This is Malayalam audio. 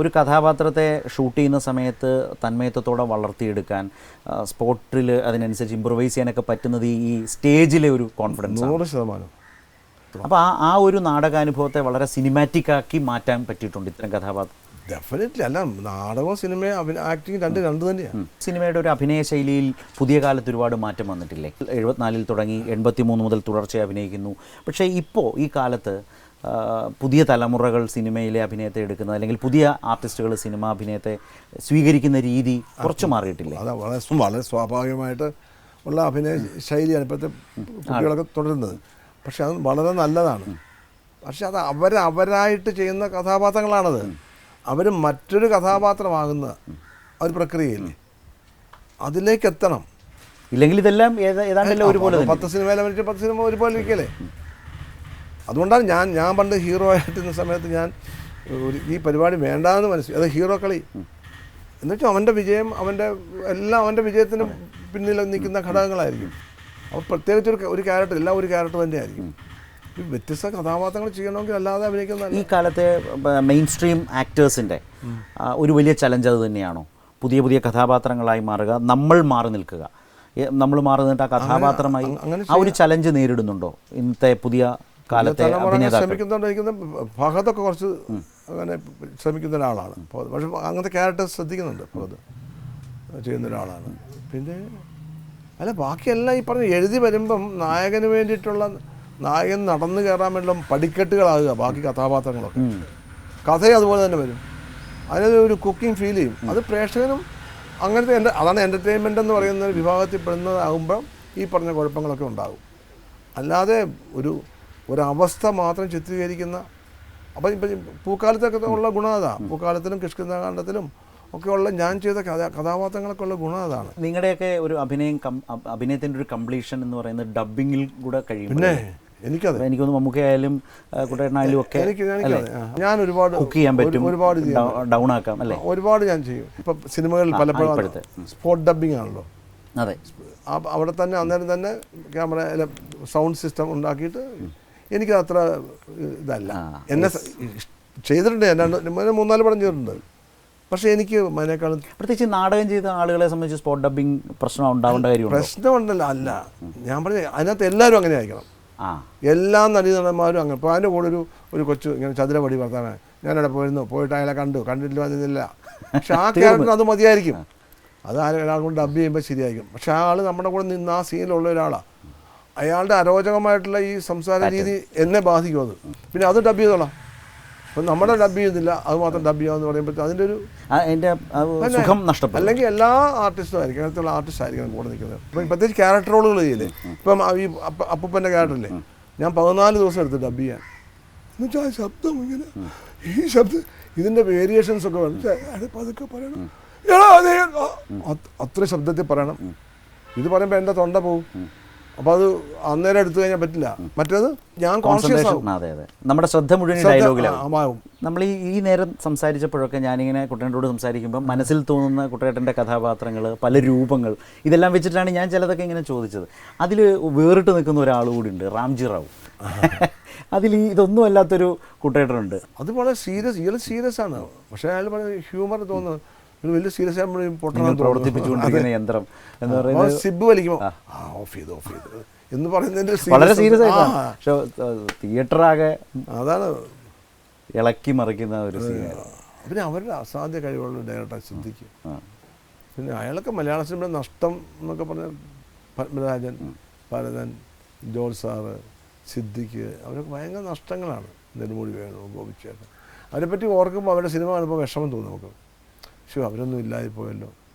ഒരു കഥാപാത്രത്തെ ഷൂട്ട് ചെയ്യുന്ന സമയത്ത് തന്മയത്വത്തോടെ വളർത്തിയെടുക്കാൻ സ്പോട്ടിൽ അതിനനുസരിച്ച് ഇമ്പ്രൂവൈസ് ചെയ്യാനൊക്കെ പറ്റുന്നത് ഈ സ്റ്റേജിലെ ഒരു കോൺഫിഡൻസ് നൂറ് ശതമാനം. അപ്പോൾ ആ ആ ഒരു നാടകാനുഭവത്തെ വളരെ സിനിമാറ്റിക് ആക്കി മാറ്റാൻ പറ്റിയിട്ടുണ്ട് ഇത്തരം കഥാപാത്രം ഡെഫിനറ്റ്ലി അല്ല നാടകവും സിനിമയും ആക്ടിങ് രണ്ട് രണ്ട് തന്നെയാണ് സിനിമയുടെ ഒരു അഭിനയ ശൈലിയിൽ പുതിയ കാലത്ത് ഒരുപാട് മാറ്റം വന്നിട്ടില്ലേ? എഴുപത്തിനാലിൽ തുടങ്ങി എൺപത്തി മൂന്ന് മുതൽ തുടർച്ചയായി അഭിനയിക്കുന്നു. പക്ഷേ ഇപ്പോൾ ഈ കാലത്ത് പുതിയ തലമുറകൾ സിനിമയിലെ അഭിനയത്തെ എടുക്കുന്നത് അല്ലെങ്കിൽ പുതിയ ആർട്ടിസ്റ്റുകൾ സിനിമ അഭിനയത്തെ സ്വീകരിക്കുന്ന രീതി കുറച്ച് മാറിയിട്ടില്ല? അത് വളരെ വളരെ സ്വാഭാവികമായിട്ട് ഉള്ള അഭിനയ ശൈലിയാണ് ഇപ്പോഴത്തെ കുട്ടികളൊക്കെ തുടരുന്നത്. പക്ഷെ അത് വളരെ നല്ലതാണ്. പക്ഷെ അത് അവർ അവരായിട്ട് ചെയ്യുന്ന കഥാപാത്രങ്ങളാണത്. അവർ മറ്റൊരു കഥാപാത്രമാകുന്ന ഒരു പ്രക്രിയയില്ലേ? അതിലേക്ക് എത്തണം. ഇല്ലെങ്കിൽ ഇതെല്ലാം ഒരുപോലെ പത്ത് സിനിമയിലെ പത്ത് സിനിമ ഒരുപോലെ ഇരിക്കല്ലേ? അതുകൊണ്ടാണ് ഞാൻ ഞാൻ പണ്ട് ഹീറോ ആയിട്ടിരുന്ന സമയത്ത് ഞാൻ ഒരു ഈ പരിപാടി വേണ്ടാന്ന് മനസ്സിലായി അത് ഹീറോ കളി. എന്നുവെച്ചാൽ അവന്റെ വിജയം അവന്റെ എല്ലാം അവന്റെ വിജയത്തിന് പിന്നിൽ നിൽക്കുന്ന ഘടകങ്ങളായിരിക്കും. അപ്പോൾ പ്രത്യേകിച്ച് ഒരു ഒരു ക്യാരക്ടർ എല്ലാം ഒരു ക്യാരക്ടർ തന്നെയായിരിക്കും. ഈ വ്യത്യസ്ത കഥാപാത്രങ്ങൾ ചെയ്യണമെങ്കിൽ അല്ലാതെ അഭിനയിക്കുന്ന ഈ കാലത്തെ മെയിൻ സ്ട്രീം ആക്ടേഴ്സിന്റെ ഒരു വലിയ ചലഞ്ച് അത് തന്നെയാണോ? പുതിയ പുതിയ കഥാപാത്രങ്ങളായി മാറുക നമ്മൾ മാറി നിൽക്കുക. നമ്മൾ മാറി നിന്നിട്ട് ആ കഥാപാത്രമായി ആ ഒരു ചലഞ്ച് നേരിടുന്നുണ്ടോ? ഇന്നത്തെ പുതിയ കാലത്തെ ശ്രമിക്കുന്നുണ്ടായിരിക്കുന്ന ഫഹദൊക്കെ കുറച്ച് അങ്ങനെ ശ്രമിക്കുന്ന ഒരാളാണ്. പക്ഷെ അങ്ങനത്തെ ക്യാരക്ടർ ശ്രദ്ധിക്കുന്നുണ്ട് ഫഹദ്. ചെയ്യുന്ന ഒരാളാണ്. പിന്നെ അല്ല ബാക്കിയെല്ലാം ഈ പറഞ്ഞു എഴുതി വരുമ്പം നായകന് വേണ്ടിയിട്ടുള്ള നായകൻ നടന്നു കയറാൻ വേണ്ടിയുള്ള പടിക്കെട്ടുകളാകുക ബാക്കി കഥാപാത്രങ്ങളൊക്കെ. കഥയും അതുപോലെ തന്നെ വരും. അതിനൊരു ഒരു കുക്കിംഗ് ഫീൽ ചെയ്യും. അത് പ്രേക്ഷകനും അങ്ങനത്തെ എന്റെ അതാണ് എന്റർടൈൻമെന്റ് എന്ന് പറയുന്ന ഒരു വിഭാഗത്തിൽ പെടുന്നതാകുമ്പം ഈ പറഞ്ഞ കുഴപ്പങ്ങളൊക്കെ ഉണ്ടാകും. അല്ലാതെ ഒരു ഒരവസ്ഥ മാത്രം ചിത്രീകരിക്കുന്ന അപ്പം ഇപ്പം പൂക്കാലത്തൊക്കെ ഉള്ള ഗുണം അതാണ് പൂക്കാലത്തിലും കിഷ്കിന്ദകാണ്ഡത്തിലും ഒക്കെ ഉള്ള ഞാൻ ചെയ്ത കഥ കഥാപാത്രങ്ങളൊക്കെ ഉള്ള ഗുണം അതാണ്. നിങ്ങളുടെയൊക്കെ ഒരു അഭിനയം അഭിനയത്തിന്റെ ഒരു കംപ്ലീഷൻ എന്ന് പറയുന്നത് ഡബിങ്ങിൽ കൂടെ കഴിയും പിന്നെ എനിക്കത്. എനിക്കൊന്ന് തോന്നുന്നു മമ്മൂക്കയായാലും ആ, കുട്ടേട്ടനായാലും ഒക്കെ ഞാൻ ഒരുപാട് കുക്ക് ചെയ്യാൻ പറ്റും ഒരുപാട് ഡൗൺ ആക്കാം അല്ലേ? ഒരുപാട് ഞാൻ ചെയ്യും. ഇപ്പം സിനിമകളിൽ പലപ്പോഴും സ്പോട്ട് ഡബിങ് ആണല്ലോ. അതെ. അവിടെ തന്നെ അന്നേരം തന്നെ ക്യാമറ സൗണ്ട് സിസ്റ്റം ഉണ്ടാക്കിയിട്ട് എനിക്ക് അത്ര ഇതല്ല. എന്നെ ചെയ്തിട്ടുണ്ട് ഞാൻ മൂന്നാൽ പടം ചെയ്തിട്ടുണ്ട്. പക്ഷേ എനിക്ക് അതിനേക്കാളും പ്രത്യേകിച്ച് നാടകം ചെയ്ത ആളുകളെ സംബന്ധിച്ച് സ്പോട്ട് ഡബിങ് പ്രശ്നം ഉണ്ടാവേണ്ട കാര്യം പ്രശ്നമുണ്ടല്ല അല്ല. ഞാൻ പറഞ്ഞ അതിനകത്ത് എല്ലാവരും അങ്ങനെ ആയിരിക്കണം. ആ. എല്ലാ നടീനടന്മാരും അങ്ങനെ. ഇപ്പോൾ അതിന്റെ കൂടെ ഒരു ഒരു കൊച്ചു ഇങ്ങനെ ചതുരപടി വർത്താനം. ഞാനവിടെ പോയിരുന്നു പോയിട്ട് അയാളെ കണ്ടു. കണ്ടിട്ട് വന്നില്ല പക്ഷെ ആ ക്യാരക്ടർ അത് മതിയായിരിക്കും. അത് ആരെ ഒരാൾ കൊണ്ട് ഡബ് ചെയ്യുമ്പോൾ ശരിയായിരിക്കും. പക്ഷെ ആ ആൾ നമ്മുടെ കൂടെ നിന്ന് ആ സീനിലുള്ള ഒരാളാണ് അയാളുടെ അരോചകമായിട്ടുള്ള ഈ സംസാര രീതി എന്നെ ബാധിക്കും അത് പിന്നെ അത് ഡബ് ചെയ്തോളാം. അപ്പം നമ്മുടെ ഡബ് ചെയ്യുന്നില്ല അത് മാത്രം ഡബ് ചെയ്യാമെന്ന് പറയുമ്പോൾ അതിന്റെ ഒരു സുഖം നഷ്ടപ്പെടും. അല്ലെങ്കിൽ എല്ലാ ആർട്ടിസ്റ്റും ആയിരിക്കും അങ്ങനത്തെ ആർട്ടിസ്റ്റ് ആയിരിക്കും കൂടെ നിൽക്കുന്നത്. അപ്പം പ്രത്യേകിച്ച് ക്യാരക്ടർ റോളുകൾ ചെയ്യില്ലേ ഇപ്പം ഈ അപ്പ- അപ്പൂപ്പന്റെ ക്യാരക്ടറില്ലേ ഞാൻ പതിനാല് ദിവസം എടുത്ത് ഡബ് ചെയ്യാൻ. എന്നുവെച്ചാൽ ആ ശബ്ദം ഇങ്ങനെ ഈ ശബ്ദം ഇതിന്റെ വേരിയേഷൻസ് ഒക്കെ വേണം പതുക്കെ പറയണം. അത്ര ശബ്ദത്തിൽ പറയണം. ഇത് പറയുമ്പോൾ എന്റെ തൊണ്ട പോകും അപ്പോൾ അത് അന്നേരം എടുത്തു കഴിഞ്ഞാൽ പറ്റില്ല. മറ്റേത് ഞാൻ കോൺഷ്യസ് ആവും. അതെ അതെ. നമ്മുടെ ശ്രദ്ധ മുഴുവൻ ഡയലോഗിലാകും നമ്മൾ ഈ ഈ നേരം സംസാരിച്ചപ്പോഴൊക്കെ ഞാനിങ്ങനെ കുട്ടേട്ടനോട് സംസാരിക്കുമ്പോൾ മനസ്സിൽ തോന്നുന്ന കുട്ടേട്ടന്റെ കഥാപാത്രങ്ങൾ പല രൂപങ്ങൾ ഇതെല്ലാം വെച്ചിട്ടാണ് ഞാൻ ചിലതൊക്കെ ഇങ്ങനെ ചോദിച്ചത്. അതിൽ വേറിട്ട് നിൽക്കുന്ന ഒരാൾ കൂടി ഉണ്ട് റാംജി റാവു. അതിൽ ഈ ഇതൊന്നും അല്ലാത്തൊരു കുട്ടേട്ടനുണ്ട്. അത് വളരെ സീരിയസ് ഇയാൾ സീരിയസ് ആണ്. പക്ഷേ അയാൾ വളരെ ഹ്യൂമർ തോന്നുന്നു ഒരു വലിയ സീരിയസ് നിങ്ങൾ പൊട്ടണം പ്രവർത്തിപ്പിച്ചുകൊണ്ടിരിക്കുന്ന യന്ത്രം എന്ന് പറയുന്നത് സിബ് വലിക്കുമ്പോൾ ആ. ഓഫ് ചെയ്ത് ഓഫ് ചെയ്ത്. എന്ന് പറയുന്നതിന്റെ വളരെ സീരിയസ് ആയിട്ടാണ്. പക്ഷെ തിയേറ്ററാകെ അതാണ്. ഇളക്കി മറിക്കുന്ന ഒരു സീനായിരുന്നു പിന്നെ അവരുടെ അസാധ്യ കഴിവുള്ള ഡയറക്ടർ സിദ്ധിക്കും പിന്നെ അയാളൊക്കെ മലയാള സിനിമയുടെ നഷ്ടം എന്നൊക്കെ പറഞ്ഞ പത്മരാജൻ ഭരതൻ ജോൾ സാറ് സിദ്ദിഖ് അവരൊക്കെ ഭയങ്കര നഷ്ടങ്ങളാണ് നെടുമുടി വേണു ഗോപിച്ചേട്ടൻ. അവരെപ്പറ്റി ഓർക്കുമ്പോൾ അവരുടെ സിനിമ കാണുമ്പോൾ വിഷമം തോന്നും നമുക്ക്. Cevap hablando del lado del pueblo.